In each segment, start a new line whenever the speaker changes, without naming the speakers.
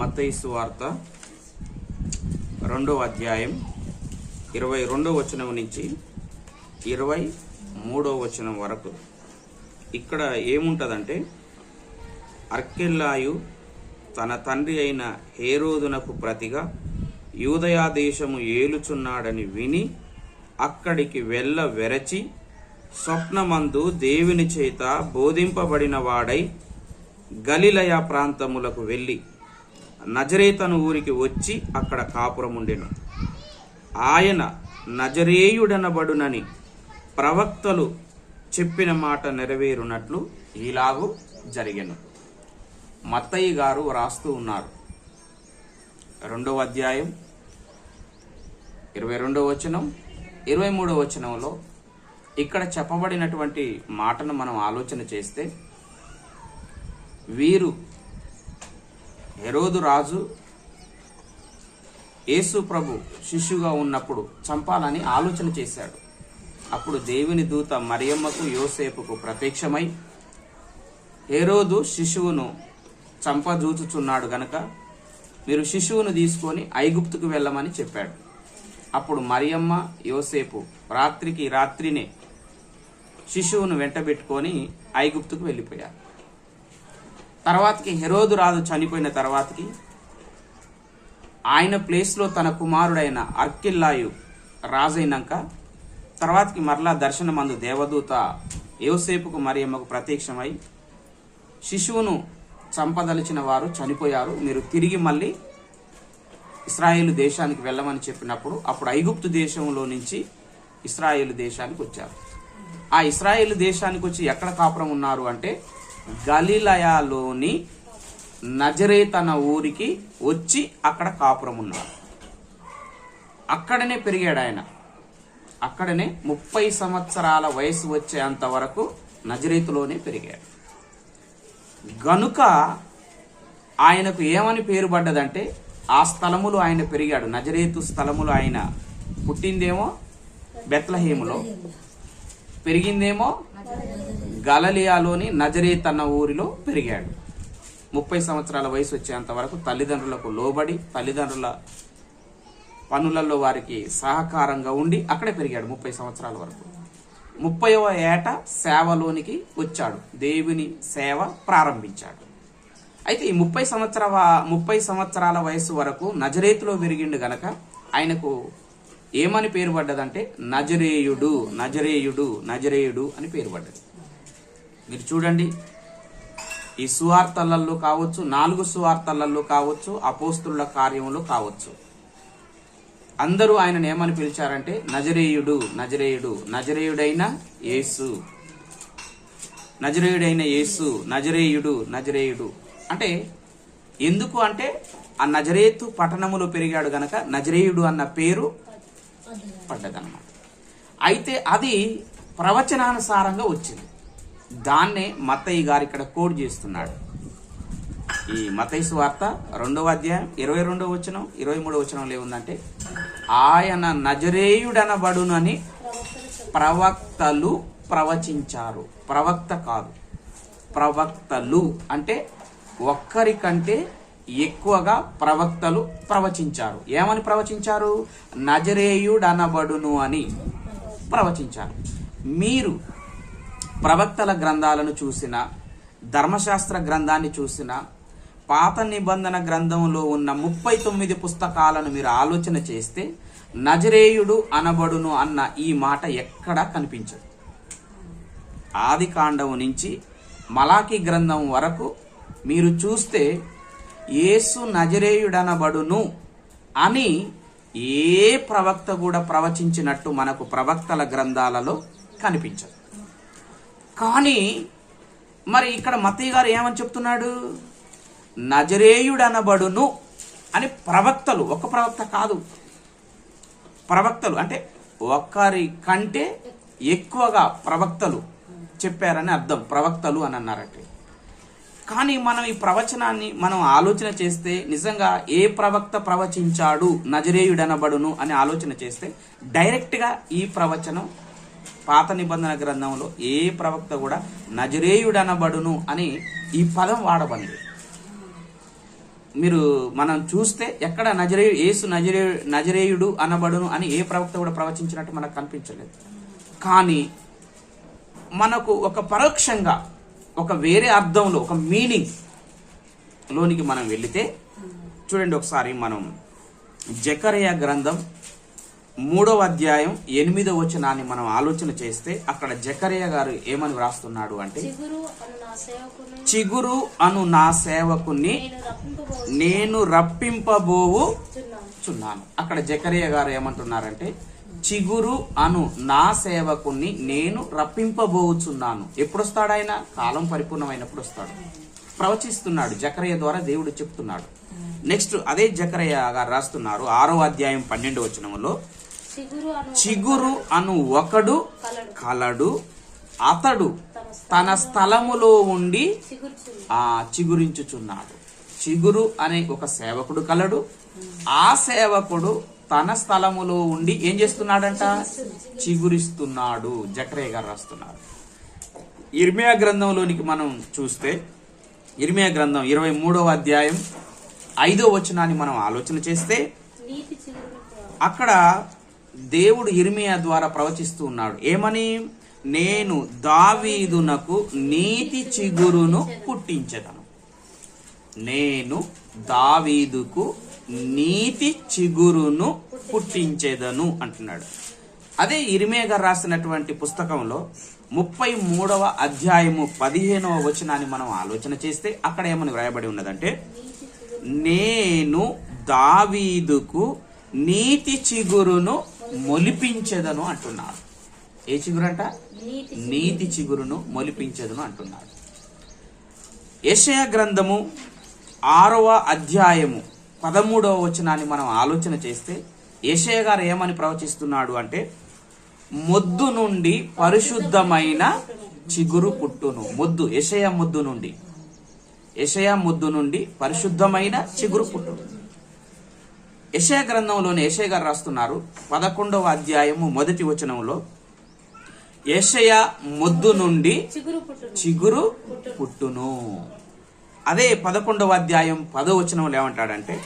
మత్తయిసు వార్త రెండవ అధ్యాయం ఇరవై రెండవ వచనం నుంచి ఇరవై మూడవ వచనం వరకు. ఇక్కడ ఏముంటుందంటే అర్కెల్లాయు తన తండ్రి అయిన హేరోదునకు ప్రతిగా యూదయా దేశము ఏలుచున్నాడని విని అక్కడికి వెళ్ళ వెరచి స్వప్నమందు దేవుని చేత బోధింపబడిన వాడై గలిలయ ప్రాంతములకు వెళ్ళి నజరేతను ఊరికి వచ్చి అక్కడ కాపురం ఉండెను ఆయన నజరేయుడనబడునని ప్రవక్తలు చెప్పిన మాట నెరవేరునట్లు ఇలాగూ జరిగెను. మత్తయ్య గారు వ్రాస్తూ ఉన్నారు. రెండవ అధ్యాయం ఇరవై రెండవ వచనం ఇరవై మూడవ వచనంలో ఇక్కడ చెప్పబడినటువంటి మాటను మనం ఆలోచన చేస్తే వీరు హెరోదు రాజు యేసు ప్రభు శిష్యుగా ఉన్నప్పుడు చంపాలని ఆలోచన చేశాడు. అప్పుడు దేవుని దూత మరియమ్మకు యోసేపుకు ప్రత్యక్షమై హేరోదు శిశువును చంపజూచుచున్నాడు గనక మీరు శిశువును తీసుకొని ఐగుప్తుకు వెళ్ళమని చెప్పాడు. అప్పుడు మరియమ్మ యోసేపు రాత్రికి రాత్రినే శిశువును వెంటబెట్టుకొని ఐగుప్తుకు వెళ్ళిపోయారు. తర్వాతకి హెరోదు రాజు చనిపోయిన తర్వాతకి ఆయన ప్లేస్లో తన కుమారుడైన అర్కిల్లాయు రాజైనాక తర్వాతకి మరలా దర్శనమందు దేవదూత యోసేపుకు మరియమ్మకు ప్రత్యక్షమై శిశువును చంపదలిచిన వారు చనిపోయారు. మీరు తిరిగి మళ్ళీ ఇస్రాయేల్ దేశానికి వెళ్ళమని చెప్పినప్పుడు అప్పుడు ఐగుప్తు దేశంలో నుంచి ఇస్రాయేల్ దేశానికి వచ్చారు. ఆ ఇస్రాయేల్ దేశానికి వచ్చి ఎక్కడ కాపురం ఉన్నారు అంటే గలిలయాలోని నజరే తన ఊరికి వచ్చి అక్కడ కాపురం ఉన్నారు అక్కడనే పెరిగాడు ఆయన. అక్కడనే ముప్పై సంవత్సరాల వయసు వచ్చేంత వరకు నజరేతులోనే పెరిగాడు. గనుక ఆయనకు ఏమని పేరు పడ్డదంటే ఆ స్థలములు ఆయన పెరిగాడు. నజరేతు స్థలములు ఆయన పుట్టిందేమో? బెత్లహేములో. పెరిగిందేమో? గలలియాలోని నజరేత్ అన్న ఊరిలో పెరిగాడు. ముప్పై సంవత్సరాల వయసు వచ్చేంత వరకు తల్లిదండ్రులకు లోబడి తల్లిదండ్రుల పనులలో వారికి సహకారంగా ఉండి అక్కడే పెరిగాడు ముప్పై సంవత్సరాల వరకు. ముప్పైవ ఏట సేవలోనికి వచ్చాడు. దేవుని సేవ ప్రారంభించాడు. అయితే ఈ ముప్పై సంవత్సర ముప్పై సంవత్సరాల వయసు వరకు నజరేతులో పెరిగిండు గనక ఆయనకు ఏమని పేరు పడ్డదంటే నజరేయుడు నజరేయుడు నజరేయుడు అని పేరు పడ్డది. మీరు చూడండి. ఈ సువార్తలలో కావచ్చు నాలుగు సువార్తలలో కావచ్చు అపోస్తుల కార్యంలో కావచ్చు. అందరూ ఆయనను ఏమని పిలిచారంటే నజరేయుడు నజరేయుడు నజరేయుడైన యేసు. నజరేయుడైన యేసు నజరేయుడు నజరేయుడు. అంటే ఎందుకు అంటే ఆ నజరేతు పట్టణములో పెరిగాడు గనక నజరేయుడు అన్న పేరు పడ్డదన్నమాట. అయితే అది ప్రవచనానుసారంగా వచ్చింది. దాన్నే మత్తయ్య గారు ఇక్కడ కోడ్ చేస్తున్నాడు. ఈ మతైసు వార్త రెండవ అధ్యాయం ఇరవై రెండవ వచనం ఇరవై మూడవ వచనంలో ఏముందంటే ఆయన నజరేయుడనబడునని ప్రవక్తలు ప్రవచించారు. ప్రవక్త కాదు. ప్రవక్తలు అంటే ఒక్కరికంటే ఎక్కువగా ప్రవక్తలు ప్రవచించారు. ఏమని ప్రవచించారు? నజరేయుడనబడును అని ప్రవచించారు. మీరు ప్రవక్తల గ్రంథాలను చూసిన ధర్మశాస్త్ర గ్రంథాన్ని చూసిన పాత నిబంధన గ్రంథంలో ఉన్న ముప్పై తొమ్మిది పుస్తకాలను మీరు ఆలోచన చేస్తే నజరేయుడు అనబడును అన్న ఈ మాట ఎక్కడా కనిపించదు. ఆది కాండం నుంచి మలాకి గ్రంథం వరకు మీరు చూస్తే యేసు నజరేయుడనబడును అని ఏ ప్రవక్త కూడా ప్రవచించినట్టు మనకు ప్రవక్తల గ్రంథాలలో కనిపించదు. కానీ మరి ఇక్కడ మతయ్య గారు ఏమని చెప్తున్నాడు? నజరేయుడనబడును అని ప్రవక్తలు ఒక ప్రవక్త కాదు. ప్రవక్తలు అంటే ఒకరి కంటే ఎక్కువగా ప్రవక్తలు చెప్పారని అర్థం. ప్రవక్తలు అని అన్నారంటే. కానీ మనం ఈ ప్రవచనాన్ని మనం ఆలోచన చేస్తే నిజంగా ఏ ప్రవక్త ప్రవచించాడు నజరేయుడనబడును అని ఆలోచన చేస్తే డైరెక్ట్గా ఈ ప్రవచనం పాత నిబంధన గ్రంథంలో ఏ ప్రవక్త కూడా నజరేయుడనబడును అని ఈ పదం వాడబంది మీరు మనం చూస్తే ఎక్కడ నజరేయు ఏసు నజరే నజరేయుడు అనబడును అని ఏ ప్రవక్త కూడా ప్రవచించినట్టు మనకు కనిపించలేదు. కానీ మనకు ఒక పరోక్షంగా ఒక వేరే అర్థంలో ఒక మీనింగ్ లోనికి మనం వెళితే చూడండి ఒకసారి మనం జకరయ గ్రంథం మూడవ అధ్యాయం ఎనిమిదవ వచనాన్ని మనం ఆలోచన చేస్తే అక్కడ జకరయ్య గారు ఏమని వ్రాస్తున్నాడు అంటే
చిగురు అను నా సేవకుని నేను రప్పింపబోచున్నాను
నేను రప్పింపబోవుచున్నాను అక్కడ జకరయ్య గారు ఏమంటున్నారంటే చిగురు అను నా సేవకుని నేను రప్పింపబోచున్నాను ఎప్పుడు వస్తాడు ఆయన కాలం పరిపూర్ణమైనప్పుడు వస్తాడు ప్రవచిస్తున్నాడు జకరయ్య ద్వారా దేవుడు చెప్తున్నాడు. నెక్స్ట్ అదే జకరయ్య గారు రాస్తున్నారు ఆరో అధ్యాయం పన్నెండు వచనంలో.
చిగురు అను
చిగురు అను ఒకడు
కలడు.
అతడు
తన
స్థలములో ఉండి ఆ చిగురించుచున్నాడు. చిగురు అనే ఒక సేవకుడు కలడు. ఆ సేవకుడు తన స్థలములో ఉండి ఏం చేస్తున్నాడంట? చిగురిస్తున్నాడు. జక్రయ్య గారు రాస్తున్నారు. ఇర్మియా గ్రంథంలోనికి మనం చూస్తే ఇర్మియా గ్రంథం ఇరవై మూడవ అధ్యాయం ఐదో వచనాన్ని మనం ఆలోచన చేస్తే అక్కడ దేవుడు ఇర్మియా ద్వారా ప్రవచిస్తూ ఉన్నాడు. ఏమని? నేను దావీదునకు నీతి చిగురును పుట్టించదను. నేను దావీదుకు నీతి చిగురును పుట్టించేదను అంటున్నాడు. అదే ఇరిమే గారు రాసినటువంటి పుస్తకంలో ముప్పై మూడవ అధ్యాయము పదిహేనవ వచనాన్ని మనం ఆలోచన చేస్తే అక్కడ ఏమని వ్రాయబడి ఉన్నదంటే నేను దావీదుకు నీతి చిగురును మొలిపించెదను అంటున్నాడు ఏ చిగురంట?
నీతి
చిగురును మొలిపించెదను అంటున్నాడు యెషయా గ్రంథము ఆరవ అధ్యాయము పదమూడవ వచనాన్ని మనం ఆలోచన చేస్తే యెషయా గారు ఏమని ప్రవచిస్తున్నాడు అంటే మొద్దు నుండి పరిశుద్ధమైన చిగురు పుట్టును. మొద్దు యెషయా ముద్దు నుండి. యెషయా ముద్దు నుండి పరిశుద్ధమైన చిగురు పుట్టును. యశయ గ్రంథంలోని యశయ గారు రాస్తున్నారు. పదకొండవ అధ్యాయము మొదటి వచనంలో. యశయ మొద్దు నుండి
చిగురు పుట్టును.
అదే పదకొండవ అధ్యాయం పదవచనములు ఏమంటాడంటే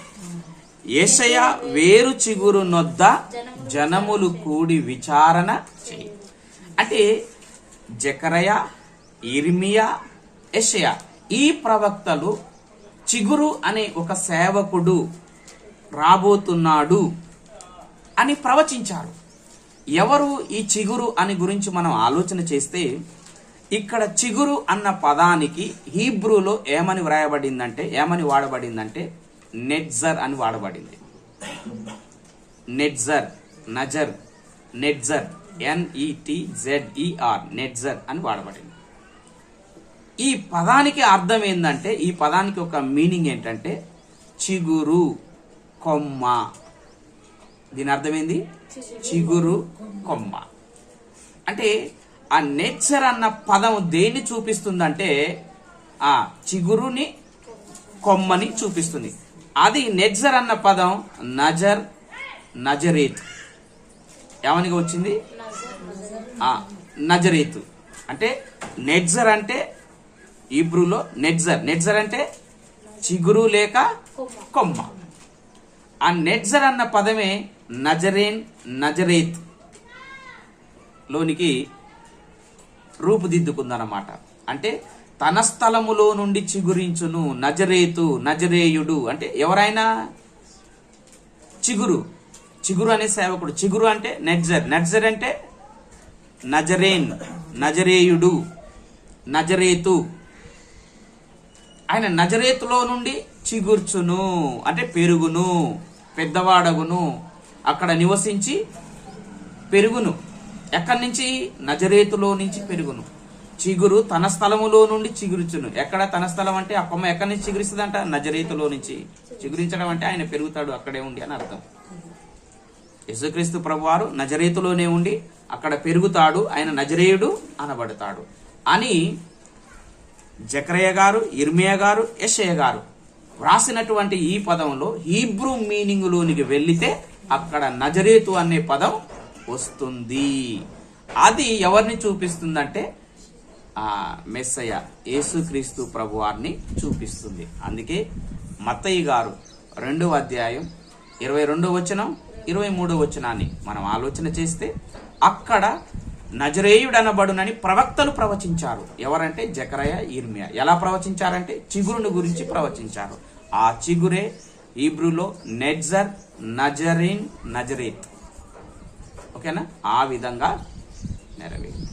ఏషయ వేరు చిగురు నొద్ద జనములు కూడి విచారణ చేయి అంటే జకరయ ఇర్మియా యషయ ఈ ప్రవక్తలు చిగురు అనే ఒక సేవకుడు రాబోతున్నాడు అని ప్రవచించారు. ఎవరు ఈ చిగురు అని గురించి మనం ఆలోచన చేస్తే ఇక్కడ చిగురు అన్న పదానికి హీబ్రూలో ఏమని వ్రాయబడిందంటే ఏమని వాడబడిందంటే నెట్జర్ అని వాడబడింది. నెట్జర్ నజర్ నెట్జర్ ఎన్ఈటి జెడ్ఈఆర్ నెట్జర్ అని వాడబడింది. ఈ పదానికి అర్థం ఏంటంటే ఈ పదానికి ఒక మీనింగ్ ఏంటంటే చిగురు. కొమ్మ. దీని అర్థం ఏంది చిగురు కొమ్మ. అంటే ఆ నేచర్ అన్న పదం దేన్ని చూపిస్తుందంటే ఆ చిగురుని కొమ్మని చూపిస్తుంది. అది నెట్జర్ అన్న పదం నజర్ నజరేత్. ఏమనిగా వచ్చింది?
నజర్ నజర్
ఆ నజరేతు. అంటే నెట్జర్ అంటే ఈబ్రూలో నెట్జర్ నెట్జర్ అంటే చిగురు లేక
కొమ్మ.
ఆ నెట్జర్ అన్న పదమే నజరేన్ నజరేత్. లోనికి రూపుదిద్దుకుందన్నమాట. అంటే తన స్థలములో నుండి చిగురించును నజరేతు నజరేయుడు. అంటే ఎవరైనా చిగురు. చిగురు అనే సేవకుడు. చిగురు అంటే నెట్జర్ నెట్జర్ అంటే నజరేన్ నజరేయుడు నజరేతు. ఆయన నజరేతులో నుండి చిగుర్చును. అంటే పెరుగును. పెద్దవాడగును. అక్కడ నివసించి పెరుగును. ఎక్కడి నుంచి? నజరేతులో నుంచి పెరుగును. చిగురు తన స్థలములో నుండి చిగురుచును. ఎక్కడ తన స్థలం అంటే? ఆ కొమ్మ ఎక్కడి నుంచి చిగురిస్తుందంట? నజరేతులో నుంచి. చిగురించడం అంటే ఆయన పెరుగుతాడు అక్కడే ఉండి అని అర్థం. యేసుక్రీస్తు ప్రభువారు నజరేతులోనే ఉండి అక్కడ పెరుగుతాడు ఆయన నజరేయుడు అనబడతాడు అని జకరయ్య గారు ఇర్మియ గారు యశయ్య గారు వ్రాసినటువంటి ఈ పదంలో హీబ్రూ మీనింగ్లోనికి వెళ్ళితే అక్కడ నజరేతు అనే పదం వస్తుంది. అది ఎవరిని చూపిస్తుందంటే ఆ మెస్సయ యేసుక్రీస్తు ప్రభువారిని చూపిస్తుంది. అందుకే మత్తయ్య గారు రెండవ అధ్యాయం ఇరవై రెండో వచనం ఇరవై మూడో వచనాన్ని మనం ఆలోచన చేస్తే అక్కడ నజరేయుడనబడునని ప్రవక్తలు ప్రవచించారు. ఎవరంటే జకరయ ఇర్మియా ఎలా ప్రవచించారంటే? చిగురుని గురించి ప్రవచించారు. ఆ చిగురే ఈబ్రూలో నెడ్జర్ నజరీన్ నజరేత్. ఓకేనా? ఆ విధంగా నెరవేరు